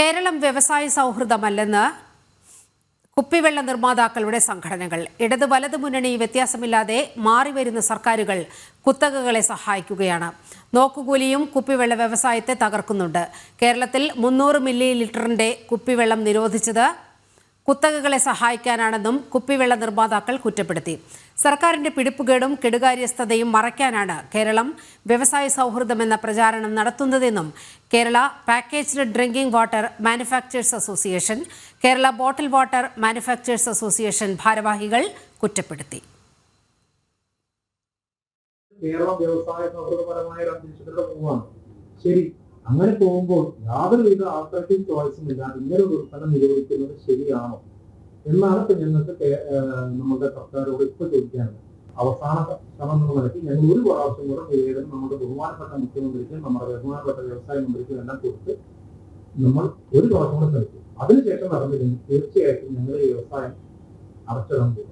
കേരളം വ്യവസായ സൗഹൃദമല്ലെന്ന് കുപ്പിവെള്ള നിർമ്മാതാക്കളുടെ സംഘടനകൾ. ഇടത് വലത് മുന്നണി വ്യത്യാസമില്ലാതെ മാറിവരുന്ന സർക്കാരുകൾ കുത്തകകളെ സഹായിക്കുകയാണ്. നോക്കുകൂലിയും കുപ്പിവെള്ള വ്യവസായത്തെ തകർക്കുന്നുണ്ട്. കേരളത്തിൽ മുന്നൂറ് മില്ലി ലിറ്ററിന്റെ കുപ്പിവെള്ളം നിരോധിച്ചത് കുത്തകകളെ സഹായിക്കാനാണെന്നും കുപ്പിവെള്ള നിർമ്മാതാക്കൾ കുറ്റപ്പെടുത്തി. സർക്കാരിന്റെ പിടിപ്പുകേടും കെടുകാര്യസ്ഥതയും മറയ്ക്കാനാണ് കേരളം വ്യവസായ സൗഹൃദമെന്ന പ്രചാരണം നടത്തുന്നതെന്നും Kerala packaged drinking water manufacturers association Kerala bottle water manufacturers association ഭാരവാഹികൾ കുറ്റപ്പെടുത്തി. കേരളം വ്യവസായ സൗഹൃദപരമായ ഒരു അന്തരീക്ഷത്തിലൂടെ പോവാണ് ശരി. അങ്ങനെ പോകുമ്പോൾ യാതൊരുവിധ ആൾക്കാർക്കും ചോയ്സും ഇല്ലാതെ ഇങ്ങനെ ഒരു ഉൽപ്പന്നം നിരോധിക്കുന്നത് ശരിയാണോ? എന്നാണ് ഇപ്പൊ ഞങ്ങൾക്ക് നമ്മുടെ സർക്കാരോട് ഇപ്പൊ ചോദിക്കാനുള്ളത്. അവസാന ശ്രമം എന്ന നിലയ്ക്ക് ഞങ്ങൾ ഒരു പ്രാവശ്യം കൂടെ നിവേദനം നമ്മുടെ ബഹുമാനപ്പെട്ട മുഖ്യമന്ത്രിക്ക് നമ്മുടെ ബഹുമാനപ്പെട്ട വ്യവസായ മന്ത്രിക്കും എല്ലാം കൊടുത്ത് നമ്മൾ ഒരു പ്രാവശ്യം കൂടെ ശ്രമിക്കും അതിനുശേഷം നടന്നില്ലെങ്കിൽ തീർച്ചയായിട്ടും ഞങ്ങൾ വ്യവസായം അടച്ചിടാൻ പോകും